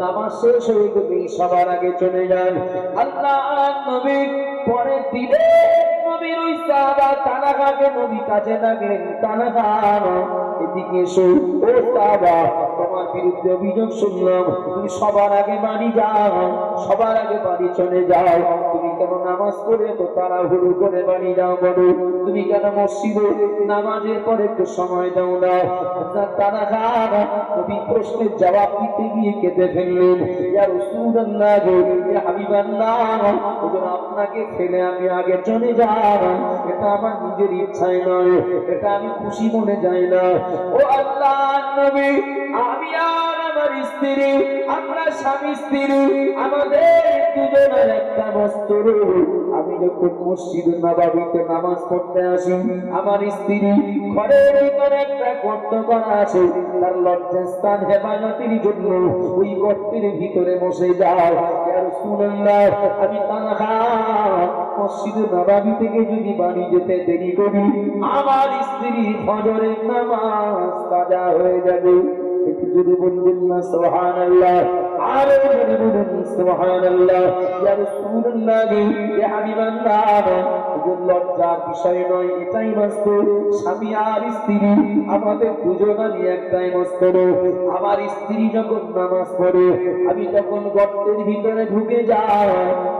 নামাজ শেষ হয়ে গেলে সবার আগে চলে যান। আল্লাহ নবী পরে দিলে নবীর ওই সাহাবা নবী এদিকে ও সাহাবা তোমার বিরুদ্ধে অভিযোগ শুনলাম। তুমি সবার আগে বাড়ি যাও। সবার আগে বাড়ি চলে যাও। তুমি কেন নামাজ পড়ে তো তারা হুড়ু করে বাড়ি যাও বলো? তুমি কেন মসজিদে নামাজের পরে একটু সময় দাও না? তারা নবী প্রশ্নের জবাব দিতে গিয়ে কেঁদে আপনাকে ফেলে আমি আগে চলে যাব। এটা আমার নিজের ইচ্ছায় নয়, এটা আমি খুশি মনে যাই না। ও আল্লাহ আমি আর আমার স্ত্রী আমরা স্বামী স্ত্রী, আমাদের দুজনের একটা বস্ত্র আমি যখন মসজিদ নবাবিতে নামাজ পড়তে আসি, আমার স্ত্রী ঘরের ভিতরে একটা গর্ত করা আছে। তার লজ্জাস্থান হেফাজতের জন্য ওই গর্তের ভিতরে বসে যায়। আমি তানহা, মসজিদ নবাবি থেকে যদি বাড়ি যেতে দেরি করি, আমার স্ত্রী ফজরের নামাজ কাজা হয়ে যাবে। একটু যদি বলবেন না সুবহানাল্লাহ। আরও যদি বলবেন সুবহানাল্লাহ। ইয়া রাসূলুল্লাহ ইয়া হাবিবাল্লাহ লজ্জার বিষয় নয়, এটাই বাস্তব। স্বামী আর স্ত্রী, আমাদের দুজনারই একটাই মস্তর আমার স্ত্রী যখন নামাজ পড়ে, আমি তখন গর্তের ভিতরে ঢুকে যাই।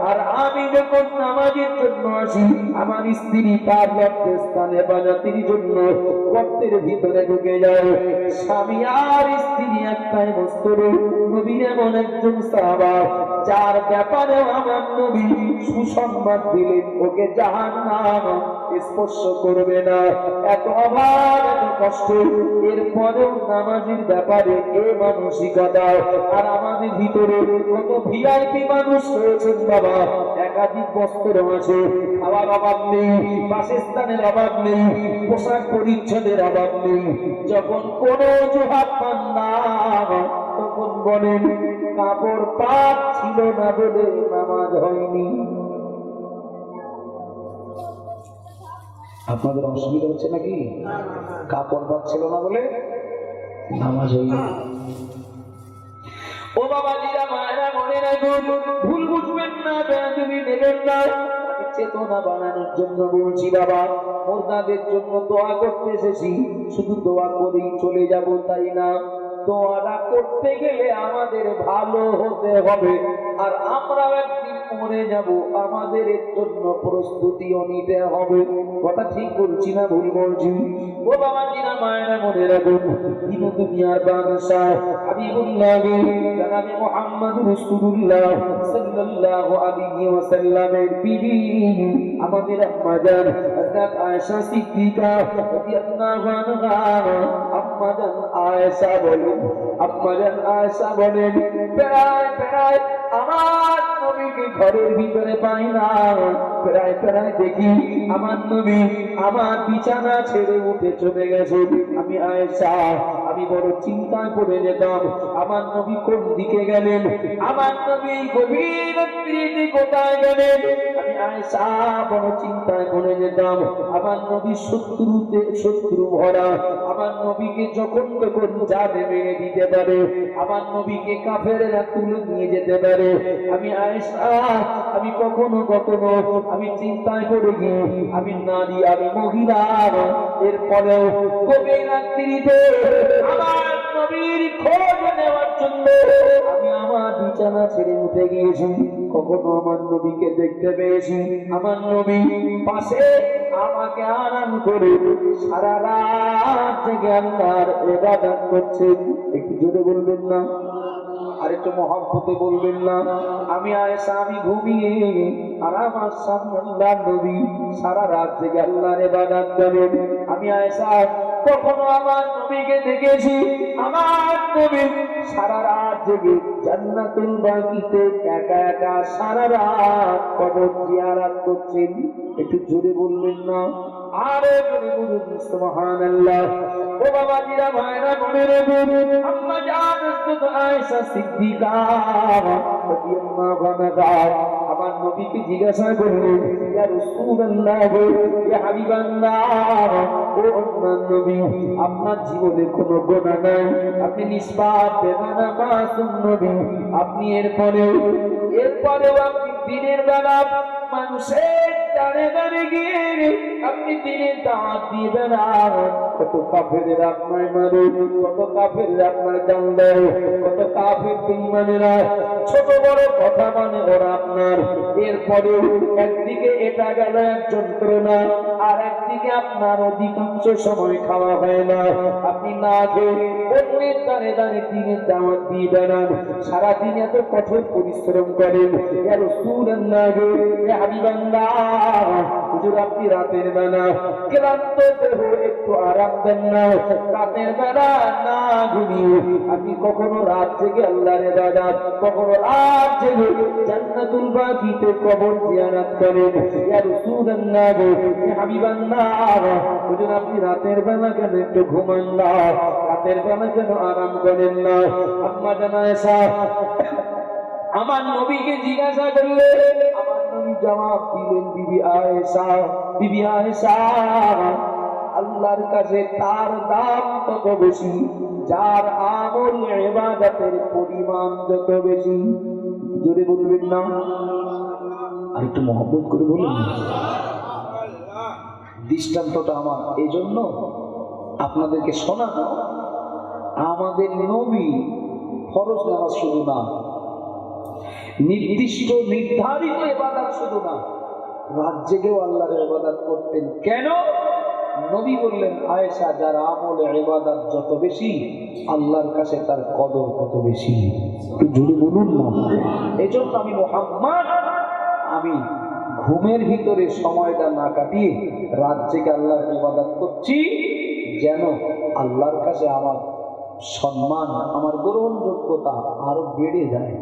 আর আমি যখন নামাজের জন্য আসি, আমার স্ত্রী তার লক্ষ্যের স্থানে বাজাতির জন্য গর্তের ভিতরে ঢুকে যায়। স্বামী আর স্ত্রী একটাই মস্তর নবীর এমন একজন সাহাবা, যার ব্যাপারে আমার নবী সুসংবাদ দিলেন, ওকে জাহান স্পর্শ করবে না। এত অভাব, এত কষ্ট। এরপরেও নামাজের ব্যাপারে এ মানসিকতা। আর আমাদের ভিতরে কত ভিআইপি মানুষ রয়েছেন বাবা। একাধিক বস্ত্র আছে। খাওয়ার অভাব নেই, বাসস্থানের অভাব নেই, পোশাক পরিচ্ছদের অভাব নেই। যখন কোনো অজুহাত পান না তখন বলেন, কাপড় পাক ছিল না বলে নামাজ হয়নি। আপনাদের অসুবিধা হচ্ছে নাকি? কাপড় পাচ্ছিল না বলে? নামাজ হইল ও বাবা জিরা মায়েরা মনে রাখুন ভুল বুঝবেন না তুমি নেবেন না। চেতনা বানানোর জন্য বলছি বাবা মোরদাদের জন্য দোয়া করতে এসেছি। শুধু দোয়া করেই চলে যাব তাই না? দোয়াটা করতে গেলে আমাদের ভালো হতে হবে। আর আমরাও একদিন মরে যাব, আমাদের জন্য প্রস্তুতিও নিতে হবে। কথা ঠিক বলছি না ভুল বলছি? ও বাবা জিনা মায়েরা মনে রাখুন দিন দুনিয়ার বাদশাহ আমাদের আম্মা জান আয়েশা বলেন আম্মা জান আয়েশা বলেন, প্রায় প্রায় আমার নবীকে ঘরের ভিতরে পাই না। প্রায় প্রায় দেখি আমার নবী আমার বিছানা ছেড়ে উঠে চলে গেছে। আমি আয়েশা, আমি বড় চিন্তায় পড়ে যেতাম। আমার নবী কোন দিকে গেলেন? আমার নবী গভীর রাত্রিতে কোথায় গেলেন? আমি আয়েশা, বড় চিন্তায় পড়ে যেতাম। আমার নবী শত্রুতে, শত্রু ভরা। আমার নবীকে যখন তখন জানে মেরে দিতে পারে, আমার নবীকে কাফেরেরা তুলে নিয়ে যেতে পারে। আমি আয়েশা, আমি কখনো কখনো আমি চিন্তায় পড়ে গিয়ে, আমি নারী, আমি মহিলা এরপরেও গভীর রাত্রিতে আমার নবীর খোঁজ নেওয়ার জন্য আমি আমার বিছানা ছেড়ে উঠে গিয়েছি। কখনো আমার নবীকে দেখতে পেয়েছি? আমার নবী পাশে আমাকে আরাম করে সারা রাত জেগে আল্লাহর ইবাদত করছেন একটু জোরে বলবেন না? আর একটু মহব্বতে বলবেন না? আমি আয়েশা, আমি ঘুমিয়ে আর আমার সামনে নবী সারা রাত জেগে আল্লাহর ইবাদত করেন। আমি আয়েশা কখনো আমার নবীকে দেখেছি? আমার নবী সারা রাত জেগে জান্নাতুল বাকিতে একা একা সারা রাত কবর জিয়ারাত করছেন। একটু জোরে বললেন না? আরে জোরে বলুন, সুবহানাল্লাহ। ও বাবা জিরা ভাইরা মনে রেখে আম্মা জান আয়েশা সিদ্দিকা রাদিয়াল্লাহু আনহা। আমার নবীকে জিজ্ঞাসা করলেন আপনার জীবনে কোনো গোনা নাই, আপনি নিষ্পাপ আপনি এরপরে এরপরেও আপনি দিনের বেলা মানুষের দাঁড়ে দাঁড়ে গিয়ে আপনি দিনের দাঁত দিয়ে বেড়ান কত কাফের আপনার মানে কত কাফের আপনার জান দেয়, কত কাফের বেঈমানেরা, ছোট বড় কথা মানে ওরা আপনার। এরপরে একদিকে এটা গেল এক যন্ত্রণা আর একদিকে আপনার অধিকাংশ সময় খাওয়া হয় না। আপনি না খেয়ে অন্যের দাঁড়ে দাঁড়ে দিনের দাওয়াত দিয়ে বেড়ান। সারাদিন এত কঠোর পরিশ্রম করেন। এর সুর লাগে হাবিবান্দাহ আপনি রাতের বেলা। ক্লান্ত দেহ একটু আরাম দেন না। রাতের বেলা না ঘুমিয়ে আপনি কখনো রাত জেগে আল্লাহর ইবাদত, কখনো রাত জেগে জান্নাতুল বাকিতে কবর করেন। হুজুর আপনি রাতের বেলা কেন একটু ঘুমান না? রাতের বেলা কেন আরাম করেন না? আম্মা জানায়সা আমার নবীকে জিজ্ঞাসা করলে, আমার নবী জবাব দিলেন, বিবি আয়েশা বিবি আয়েশা, আল্লাহর কাছে তার দাম তত বেশি, যার আমল ইবাদতের পরিমাণ যত বেশি। জোরে বলবেন না? আর একটু মহব্বত করে বলুন। দৃষ্টান্তটা আমার এই জন্য আপনাদেরকে শোনানো, আমাদের নবী ফরজ নামাজ শুধু না নির্দিষ্ট, নির্ধারিত এবাদাত শুধু না রাত জেগেও আল্লাহর এবাদাত করতেন। কেন? নবী বললেন, আয়েশা, যার আমল এবাদাত যত বেশি, আল্লাহর কাছে তার কদর কত বেশি। জুড়ে বলুন না। এই জন্য আমি মোহাম্মদ, আমি ঘুমের ভিতরে সময়টা না কাটিয়ে রাত জেগে আল্লাহর ইবাদত করছি, যেন আল্লাহর কাছে আমার সম্মান, আমার গ্রহণযোগ্যতা আরও বেড়ে যায়।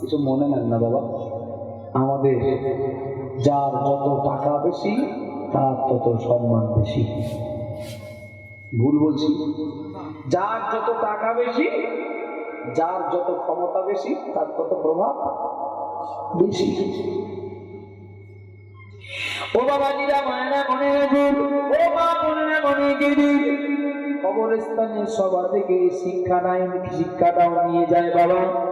কিছু মনে নেন না বাবা। আমাদের যার যত টাকা বেশি, তার তত সম্মান বেশি। ভুল বলছি। যার যত টাকা বেশি, যার যত ক্ষমতা বেশি, তার তত প্রভাব বেশি। ও বাবা জিরা মায়না মনে ও মা, বোনেরা মনে গেবি কবরস্থানে সবার থেকে শিক্ষা নাই, শিক্ষাটাও নিয়ে যায় বাবা।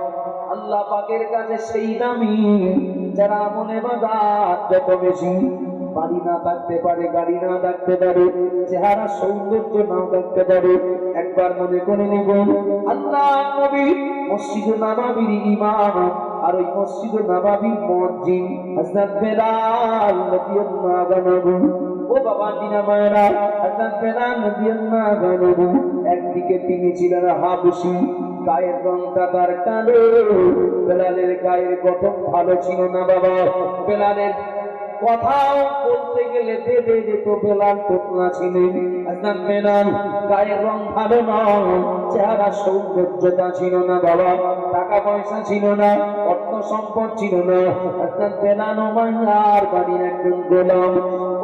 আল্লাহ পাকের কাছে সেই দামি, যারা মনে বাদাত যত বেশি, বাড়ি না থাকতে পারে, গাড়ি না থাকতে পারে, চেহারা সৌন্দর্য নাও থাকতে পারে, একবার মনে করে নেব আল্লাহ নবী মসজিদ নাবাবির ইমাম আর ওই মসজিদ নাবাবির মসজিদ, হযরত বেলাল ও বাবা, দিনা মায়েরা, হযরত বেলাল রাদিয়াল্লাহু আনহু, একদিকে তিনি ছিলেন হাবশি গায়ের রংটা তার কালো। বেলালের গায়ের গঠন ভালো ছিল না বাবা। বেলালের কথাও বলতে গেলে বেঁধে যেত বেলাল তোতলা ছিলেন গায়ের রং ভালো নয় চেহারা সৌন্দর্যতা ছিল না বাবা। টাকা পয়সা ছিল না, অর্থ সম্পদ ছিল না। হাসান বেলাল ও মাইয়ার বাড়ির একজন গোলাম।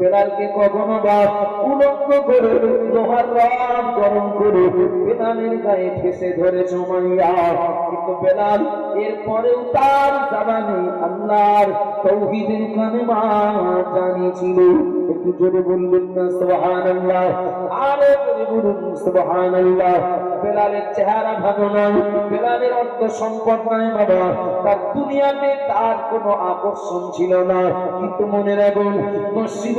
বেলালকে কখনো বা উলঙ্গ করে লোহার রড গরম করে বেলালের গায়ে ঠেসে ধরে জমাইয়া কিন্তু বেলাল এরপরেও তার জাবানে আল্লাহর তৌহিদের কালেমা জানিয়েছিল একটু জোরে বলবেন না, সুবহানাল্লাহ। আরও জোরে বলুন, সুবহানাল্লাহ। বেলালের চেহারা ভালো নয় বেলালের অর্থ সম্পদ নাই বাবা। তার দুনিয়াতে তার কোনো আকর্ষণ ছিল না। কিন্তু মনে রাখুন, মসজিদ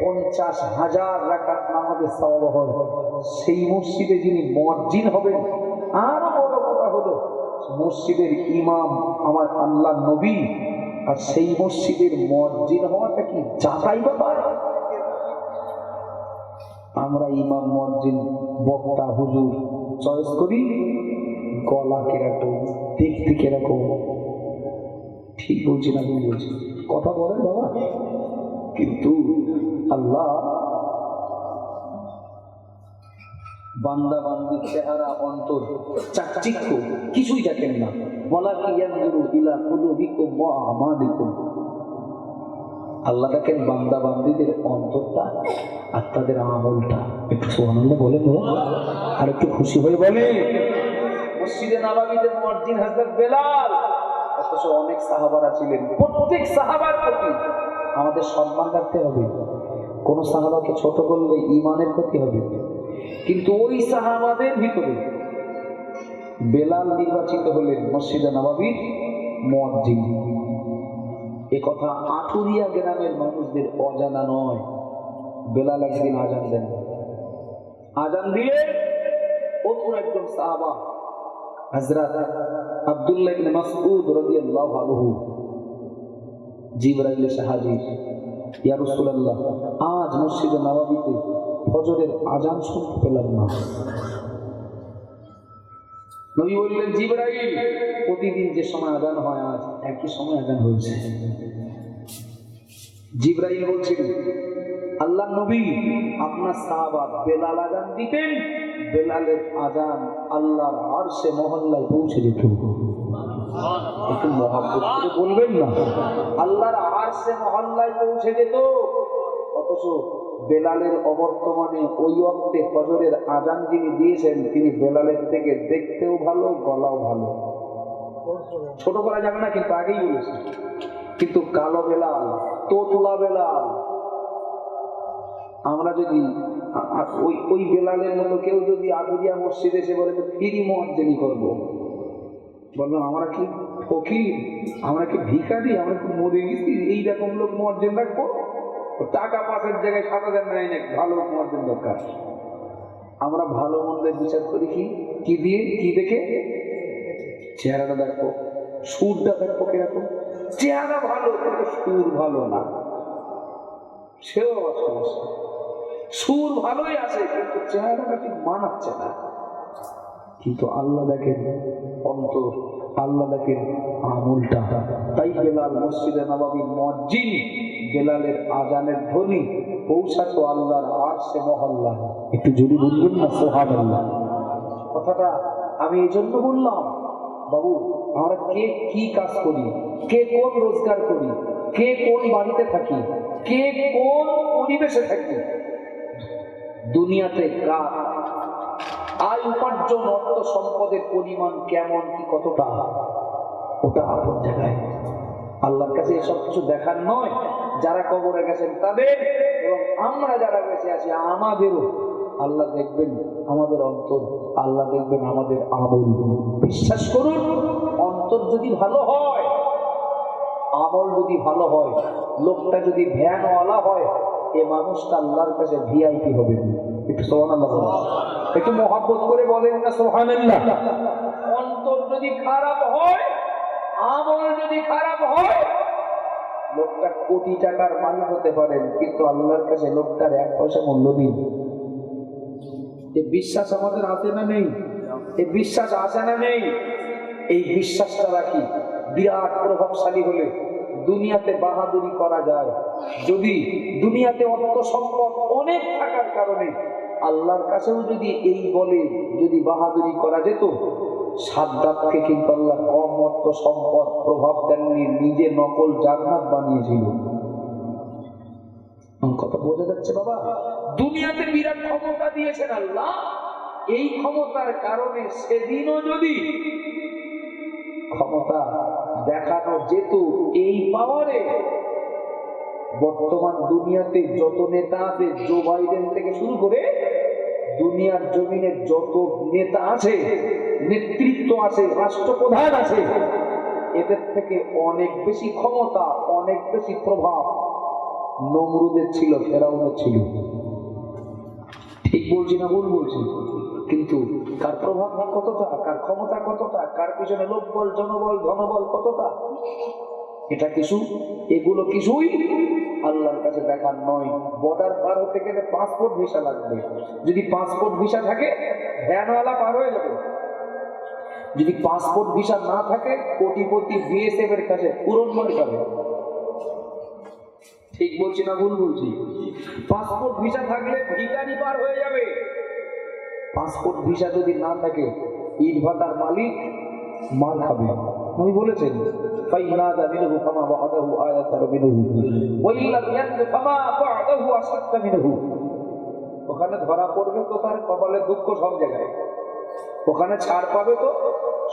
পঞ্চাশ হাজার রাকাত নামাজের সওয়াব হবে সেই মসজিদে যিনি মসজিদ হবেন, আরও বড় কথা হলো, মসজিদের ইমাম আমার আল্লাহ নবী, আর সেই মসজিদের মসজিদ হওয়াটা কি যাচাই ব্যাপার? আমরা ইমাম মসজিদ বক্তা, হুজুর, চয়েস করি, গলা কীরকম, দেখতে কীরকম। ঠিক বলছি না বলছি? কথা বলেন বাবা। কিন্তু আল্লাহ বান্দা বান্দির চেহারা, অন্তর, চাকচিক্য কিছুই দেখেন না। বলা কি ইয়ানজুরু ইলা কুলুবিকুম ওয়া আমাদিকুম আল্লাহ দেখেন বান্দা বান্দিদের অন্তরটা আর তাদের আমলটা। একটু সুবহানাল্লাহ বলেন। আর একটু খুশি হয়ে বলে মসজিদে নাবাবিতে মসজিদ হযরত বেলাল। অথচ অনেক সাহাবারা ছিলেন। প্রত্যেক সাহাবার প্রতি আমাদের সম্মান রাখতে হবে। কোন সাহাবাকে ছোট করলে ইমানের ক্ষতি হবে। কিন্তু ওই সাহাবাদের ভিতরে বেলাল নির্বাচিত হলেন মসজিদে নবাবির মুয়াজ্জিন। এ কথা আটুরিয়া গ্রামের মানুষদের অজানা নয়। বেলাল একদিন আজান দেন। আজান দিয়ে অন্য একজন সাহাবা, হযরত আব্দুল্লাহ ইবনে মাসউদ রাদিয়াল্লাহু জিবরাইল এসে হাজির আজ মসজিদে নববীতে ফজরের আজান শুনতে পেলাম না। নবী বললেন, জিবরাইল, প্রতিদিন যে সময় আজান হয়, আজ একই সময় আজান হয়েছে। জিবরাইল বলছেন আল্লাহ নবী আপনার সাহাবা বেলাল আজান দিতেন, বেলালের আজান আল্লাহর আরশে মহল্লায় পৌঁছে যেত একটু মহাব্বত করে বলবেন না। আল্লাহর আরশে মহল্লায় পৌঁছে যেত, অথচ বেলালের অবর্তমানে ওই অর্থে ফজরের আজান যিনি দিয়েছেন, তিনি বেলালের থেকে দেখতেও ভালো, গলাও ভালো। ছোট করা যাবে না, কিন্তু আগেই বলেছি। কিন্তু কালো বেলাল, তোতলা বেলাল, আমরা যদি ওই ওই বেলালের মতো কেউ যদি আগুরিয়া মসজিদে এসে বলে ফিরি মহাজ্জেনি করব বললাম, আমরা কি ফকির? আমরা কি ভিখারি? আমরা কি মরে গেছি? এইরকম লোক মর্জন রাখব টাকা পাশের জায়গায় সাত হাজার নেয় না ভালো মর্জন দরকার। আমরা ভালো মন্দের বিচার করি কি? কি দিয়ে? কি দেখে? চেহারাটা দেখো। সুরটা দেখো কীরকম। চেহারা ভালো, কিন্তু সুর ভালো না। সেও আবার সমস্যা। সুর ভালোই আছে, কিন্তু চেহারাটা ঠিক মানাচ্ছে না। কিন্তু আল্লাহ দেখেন অন্তর, আল্লাহ দেখেন আমুলটা। তাই বেলাল মসজিদে নবাবী মসজিদ বেলালের আজানের ধ্বনি পৌঁছাতো আল্লাহর আর সে মহল্লা। একটু যদি বলবেন না সোহান আল্লাহ কথাটা আমি এই জন্য বললাম, বাবু আমরা কে কি কাজ করি? কে কোন রোজগার করি? কে কোন বাড়িতে থাকি? কে কোন পরিবেশে থাকি? দুনিয়াতে কার আয় উপার্জন অর্থ সম্পদের পরিমাণ কেমন কি কতটা? ওটা আপন জায়গায়। আল্লাহর কাছে এসব কিছু দেখার নয়। যারা কবরে গেছেন তাদের এবং আমরা যারা বেঁচে আছি আমাদেরও। আল্লাহ দেখবেন আমাদের অন্তর, আল্লাহ দেখবেন আমাদের আমল। বিশ্বাস করুন, অন্তর যদি ভালো হয়, আমল যদি ভালো হয়, লোকটা যদি ভ্যানওয়ালা হয়, এ মানুষটা আল্লাহর কাছে ভিআইপি হবে। একটু সোহানাল্লাহ। একটু মহাব্বত করে বলেন না সোহানাল্লাহ অন্তর যদি খারাপ হয় আমল যদি খারাপ হয় লোকটা কোটি টাকার মালিক হতে পারেন কিন্তু আল্লাহর কাছে লোকটার এক পয়সা মূল্য দিন এই বিশ্বাস আমাদের আছে না নেই? এই বিশ্বাস আছে না নেই? এই বিশ্বাসটা রাখি বিরাট প্রভাবশালী হলে। দুনিয়াতে বাহাদুরি করা যায়। যদি দুনিয়াতে অর্থ সম্পদ অনেক থাকার কারণে আল্লাহর কাছেও যদি এই বলে যদি বাহাদুরি করা যেত কিন্তু আল্লাহ কম অর্থ সম্পদ প্রভাব দেননি, নিজে নকল জান্নাত বানিয়েছিল। কথা বোঝা যাচ্ছে বাবা? দুনিয়াতে বিরাট ক্ষমতা দিয়েছেন আল্লাহ। এই ক্ষমতার কারণে সেদিনও যদি ক্ষমতা দেখানো যেত এই পাওয়ারে। বর্তমান দুনিয়াতে যত নেতা আছে জো বাইডেন থেকে শুরু করে দুনিয়ার জমিনে যত নেতা আছে, নেতৃত্ব আছে, রাষ্ট্রপ্রধান আছে, এদের থেকে অনেক বেশি ক্ষমতা, অনেক বেশি প্রভাব নমরুদের ছিল, ফেরাউনের ছিল। ঠিক বলছি না ভুল বলছি? কিন্তু কার প্রভাব কতটা, কার ক্ষমতা কতটা, কার পিছনে লোকবল, জনবল, ধনবল কতটা? এটা কিছু, এগুলো কিছুই আল্লাহর কাছে দেখার নয়। বর্ডার পার হতে গেলে পাসপোর্ট ভিসা লাগবে। যদি পাসপোর্ট ভিসা থাকে, ভ্যানওয়ালা পার হয়ে যাবে। যদি পাসপোর্ট ভিসা না থাকে, কোটিপতি বিএসএফ এর কাছে মার খাবে ঠিক বলছি না ভুল বলছি? পাসপোর্ট ভিসা থাকলে ভিখারি পার হয়ে যাবে। পাসপোর্ট ভিসা যদি না থাকে ইট ভাটার মালিক মাল খাবে আমি বলেছেন فإناد منه فما بعده آية منه وإن لم يأت فما بعده أشد منه ওখানে ধরা পড়বে তো তার কপালে দুঃখ সব জায়গায় ওখানে ছাড় পাবে তো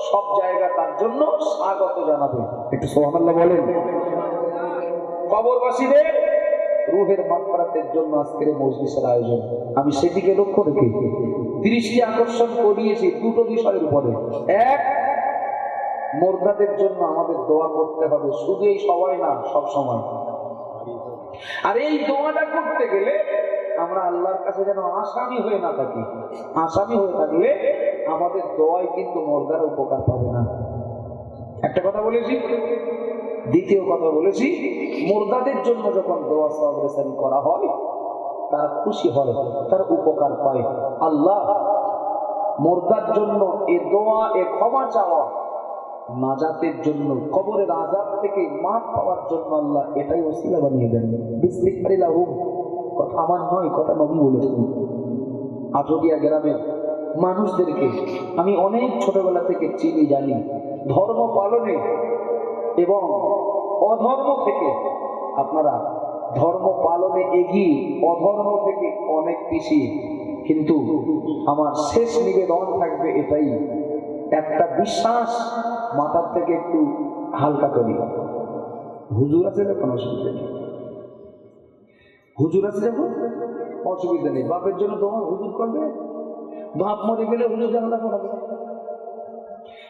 সব জায়গা তার জন্য স্বাগত জানাবে একটু সোহানাল্লাহ বলেন কবরবাসীদের রুহের মাত্রাতের জন্য আজকের এই মজলিসের আয়োজন আমি সেদিকে লক্ষ্য রেখে দৃষ্টি আকর্ষণ করিয়েছি দুটো বিষয়ের উপরে। এক, মোরদাদের জন্য আমাদের দোয়া করতে হবে। শুধু এই সবাই না, সব সময়। আর এই দোয়াটা করতে গেলে আমরা আল্লাহর কাছে যেন আসামি হয়ে না থাকি। আসামি হয়ে থাকলে আমাদের দোয়াই কিন্তু মর্দার উপকার পাবে না। একটা কথা বলেছি, দ্বিতীয় কথা বলেছি, মোরদাদের জন্য যখন দোয়া সাবরেশন করা হয় তারা খুশি হয় তার উপকার পায়। আল্লাহ মোরদার জন্য এ দোয়া, এ ক্ষমা চাওয়া, নাজাতের জন্য, কবরের আজাব থেকে মাঠ পাওয়ার জন্য আল্লাহ এটাই ওসিলা বানিয়ে দেন। বিস্তিকারিলা হুম কথা আমার নয়, কথা নবী বলেছেন। আটরিয়া গ্রামের মানুষদেরকে আমি অনেক ছোটবেলা থেকে চিনি, জানি। ধর্ম পালনে এবং অধর্ম থেকে আপনারা ধর্ম পালনে এগিয়ে, অধর্ম থেকে অনেক পিছিয়ে। কিন্তু আমার শেষ নিবেদন থাকবে এটাই, একটা বিশ্বাস মাথার থেকে একটু হালকা করি। হুজুর আছে যখন অসুবিধা নেই? হুজুর আছে যখন? অসুবিধা নেই। বাপের জন্য তোমার হুজুর করবে? বাপ মরে গেলে হুজুর জানলা করাবে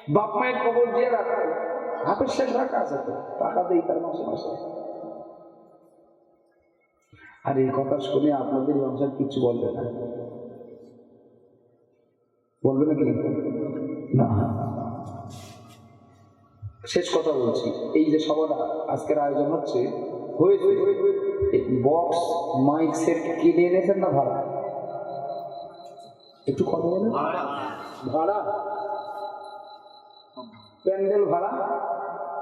বাপ মায়ের খবর দিয়ে রাখবে। হাতের শেষ রাখা আছে তো, টাকা দেই তার মাসে মাসে। আর এই কথা শুনে আপনাদের ব্যবসার কিছু বলবে না। বলবে না নাকি? না। শেষ কথা বলছি। এই যে সভাটা আজকের আয়োজন হচ্ছে হয়েছে। বক্স মাইক সেট কিনে এনেছেন না ভাড়া? একটু কথা বলেন। ভাড়া। প্যান্ডেল ভাড়া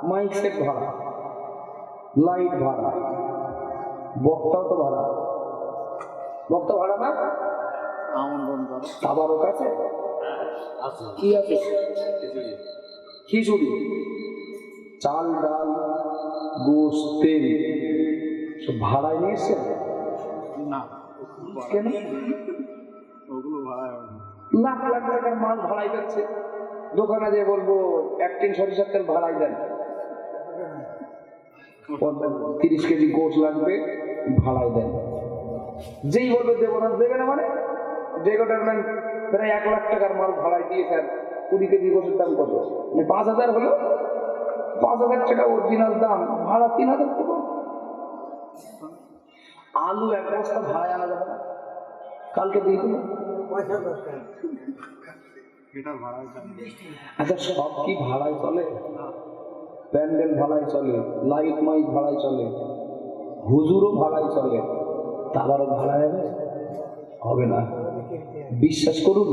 মাইক সেট ভাড়া লাইট ভাড়া। বক্তাও তো ভাড়া বক্তা ভাড়া না? আমন্ত্রণ করো তাবারক আছে? কি আছে? খিচুড়ি। চাল ডাল গোস তেল। ভাড়ায় নিয়ে এসছেন? না। কেন? ওগুলো ভাড়া না। লাখ লাখ টাকার মাল ভাড়াই যাচ্ছে। দোকানে যে বলব এক তিন সরিষার তেল ভাড়াই দেন। তিরিশ কেজি গোস লাগবে ভাড়াই দেন। যেই বলবে দেবো না দেবে না মানে ডেকোটারম্যান প্রায় এক লাখ টাকার মাল ভাড়াই দিয়েছেন কুড়ি কেজি গোসের দাম কত? মানে পাঁচ হাজার হলো? পাঁচ হাজার টাকা অরিজিনাল দাম ভাড়া তিন হাজার টাকা। আলু এক বস্তা ভাড়ায় আনা যাবে কালকে দিয়ে দিল এটা ভাড়া জানি আচ্ছা সব কি ভাড়ায় চলে? প্যান্ডেল ভাড়ায় চলে, লাইট মাইক ভাড়ায় চলে, হুজুরও ভাড়ায় চলে তাবারও ভাড়ায় হবে হবে না। বিশ্বাস করুন,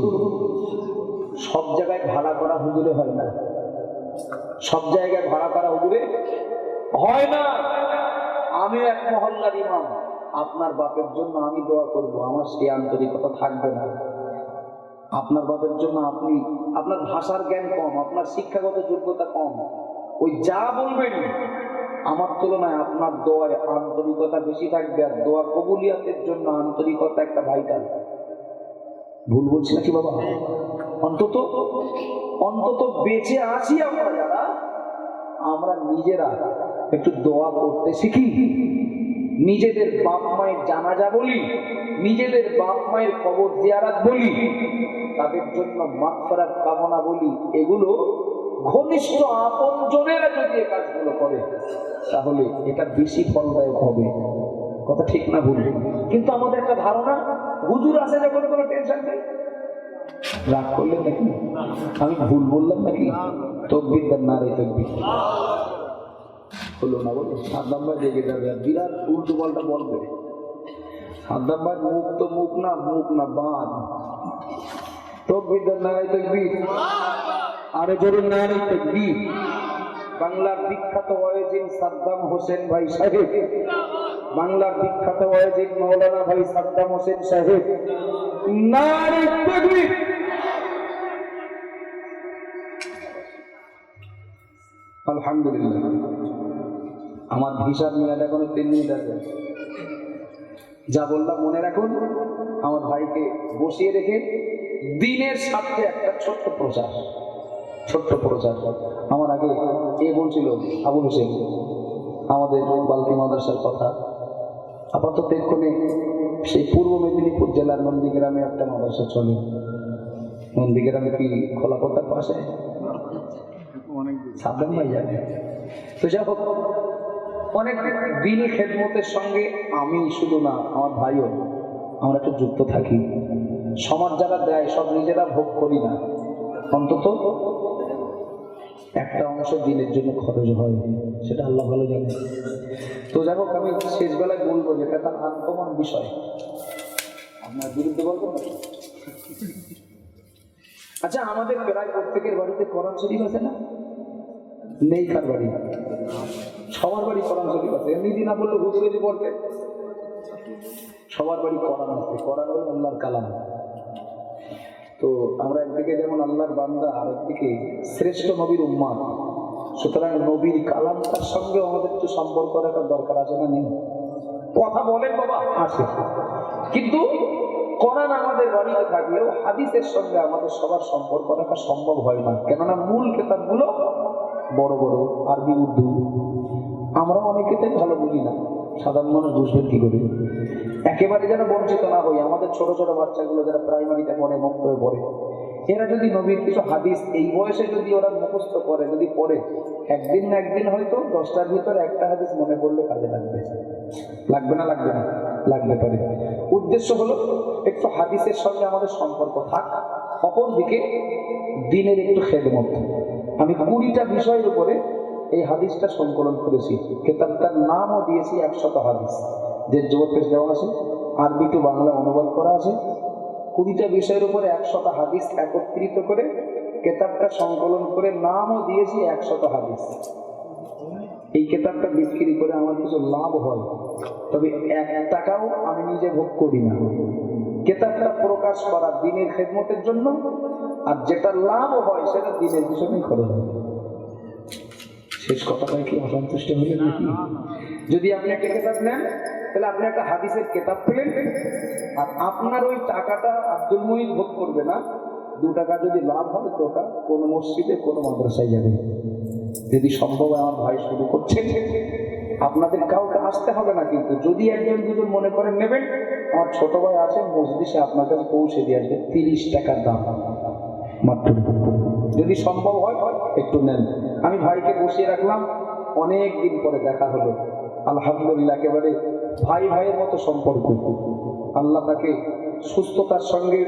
সব জায়গায় ভাড়া করা হুজুরে হয় না। সব জায়গায় ভাড়া করা হুজুরে হয় না। আমি এক মহল্লার ইমাম, আপনার বাপের জন্য আমি দোয়া করব, আমার সেই আন্তরিকতা থাকবে না। আপনার বাপের জন্য আপনি, আপনার ভাষার জ্ঞান কম, আপনার শিক্ষাগত যোগ্যতা কম। ওই যা বলবেন, আমার তুলনায় আপনার দোয়ার আন্তরিকতা বেশি থাকবে আর দোয়া কবুলিয়াতের জন্য আন্তরিকতা একটা ভাইটাল ভুল বলছি নাকি বাবা? অন্তত অন্তত বেঁচে আছি আমরা যারা, আমরা নিজেরা একটু দোয়া করতে শিখি। নিজেদের বাপ মায়ের জানাজা বলি, নিজেদের বাপ মায়ের কবর জিয়ারাত বলি, তাদের জন্য মাগফিরাত কামনা বলি, এগুলো ঘনিষ্ঠ আপন জনেরা যদি এই কাজগুলো করে, তাহলে এটা বেশি ফলদায়ক হবে। কথা ঠিক না ভুল? কিন্তু আমাদের একটা ধারণা, হুজুর আছে যখন কোনো টেনশন নেই? রাগ করলেন নাকি? আমি ভুল বললাম নাকি? তকবির দেন না রে তকবির। হলো না বলে? সাদ্দাম ভাই রেগে যাবে। আর বিরাট উল্টো পাল্টা বলবে। সাদ্দাম ভাই, মুখ তো মুখ না মুখ না বাদ। তকবির দেন না রে তকবির। আরে জোরে না রে বাংলার বিখ্যাত ওয়েজিন সাদ্দাম হোসেন ভাই সাহেব। বাংলার বিখ্যাত ওয়েজিন মৌলানা ভাই সাদ্দাম হোসেন সাহেব। নারী আলহামদুলিল্লাহ। আমার ভিসার মেয়াদ এখনও তিন মিনিট আছে। যা বললাম মনে রাখুন, আমার ভাইকে বসিয়ে রেখে দিনের সাথে একটা ছোট্ট প্রচার। ছোট্ট প্রচার। আমার আগে এ বলছিল? আবুল হোসেন। আমাদের বালতি মাদ্রাসার কথা। আপাতত এক্ষণে সেই পূর্ব মেদিনীপুর জেলার নন্দীগ্রামে একটা মাদ্রাসা চলে। নন্দীগ্রামে কি খোলাপত্তার পাশে? সাবধান ভাই তো যাই হোক, অনেক সঙ্গে আমি শুধু না, আমার ভাইও, আমরা যুক্ত থাকি। সমাজ যারা দেয়, সব নিজেরা ভোগ করি না। অন্তত একটা অংশ দিনের জন্য খরচ হয়, সেটা আল্লাহ ভালো জানে। তো যাই হোক, আমি শেষ বেলায় বলব যেটা তার আনকমন বিষয়। আপনার বিরুদ্ধে বলব না? আচ্ছা আমাদের প্রায় প্রত্যেকের বাড়িতে কোরআন শরীফ আছে না? নেই কার বাড়ি? সবার বাড়ি কোরআন শরীফ আছে। এমনি না বললে হুজুরেরই পড়বে। সবার বাড়ি কোরআন আছে। কোরআন হলো আল্লাহর কালাম। তো আমরা একদিকে যেমন আল্লাহর বান্দা আর একদিকে শ্রেষ্ঠ নবীর উম্মাদ। সুতরাং নবীর কালামটার সঙ্গে আমাদের একটু সম্পর্ক রাখার দরকার আছে না নেই? কথা বলেন বাবা আছে কিন্তু কোরআন আমাদের বাড়িতে থাকলেও হাদিসের সঙ্গে আমাদের সবার সম্পর্ক রাখা সম্ভব হয় না। কেননা মূল কেতাবগুলো বড় বড়, আরবি, উর্দু। আমরা অনেকেতেই ভালো বুঝি না। সাধারণ মানুষ বুঝবেন কি করে? একেবারে যেন বঞ্চিত না হই, আমাদের ছোট ছোট বাচ্চাগুলো যারা প্রাইমারিতে পড়ে মুক্তয়ে পড়ে, এরা যদি নবীর কিছু হাদিস এই বয়সে যদি ওরা মুখস্থ করে, যদি পড়ে, একদিন না একদিন হয়তো দশটার ভিতরে একটা হাদিস মনে পড়লে কাজে লাগবে। লাগবে না লাগবে না লাগতে পারে। উদ্দেশ্য হলো, একটু হাদিসের সঙ্গে আমাদের সম্পর্ক থাক অপর দিকে দিনের একটু খেদমত। আমি কুড়িটা বিষয়ের উপরে এই হাদিসটা সংকলন করেছি। কেতাবটার নামও দিয়েছি একশত হাদিস। যে জোর দেওয়া আছে, আরবি টু বাংলা অনুবাদ করা আছে, কুড়িটা বিষয়ের উপরে একশত হাদিস একত্রিত করে কেতাবটা সংকলন করে নামও দিয়েছি একশত হাদিস। এই কেতাবটা বিক্রি করে আমার কিছু লাভ হয়। তবে এক টাকাও আমি নিজে ভোগ করি না। কেতাবটা প্রকাশ করা দিনের খেদমতের জন্য, আর যেটা লাভ হয় সেটা দিনের পিছনেই খরচ হয়। শেষ কথাটাই কি অসন্তুষ্ট হলেন নাকি? যদি আপনি একটা কেতাব নেন তাহলে আপনি একটা হাদিসের কেতাব পেলেন। আর আপনার ওই টাকাটা আব্দুল মহিদ ভোগ করবে না। দু টাকা যদি লাভ হবে তো ওটা কোনো মসজিদে কোনো মাদ্রাসায় যাবে। যদি সম্ভব হয় আমার ভাই শুরু করছেন। আপনাদের কাউকে আসতে হবে না কিন্তু। যদি একজন দুজন মনে করেন নেবেন। আমার ছোট ভাই আছে মসজিদে আপনার কাছে পৌঁছে দিয়ে আসবে। তিরিশ টাকার দাম। মাত্র। যদি সম্ভব হয় একটু নেন। আমি ভাইকে বসিয়ে রাখলাম। অনেক দিন পরে দেখা হলো। আলহামদুলিল্লাহ, একেবারে ভাই ভাইয়ের মতো সম্পর্ক। আল্লাহ তাকে সুস্থতার সঙ্গে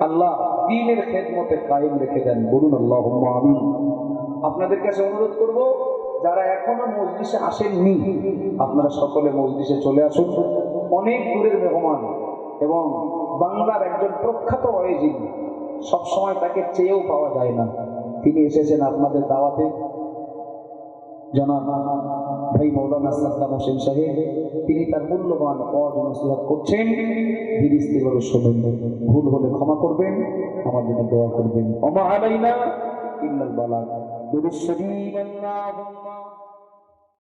আল্লাহ দিনের খেদমতে কায়েম রেখে দেন। বলুন আল্লাহ আমি আপনাদের কাছে অনুরোধ করব, যারা এখনও মসজিদে আসেননি, আপনারা সকলে মসজিদে চলে আসুন। অনেক দূরের মেহমান এবং বাংলার একজন প্রখ্যাত অয়েজিন সবসময় তাকে চেয়েও পাওয়া যায় না। তিনি এসেছেন আপনাদের দাওয়াতে। তিনি তার মূল্যবান পদ নসিহাত করছেন। ভুল হলে ক্ষমা করবেন, আমার দোয়া করবেন। আল্লাহুম্মা।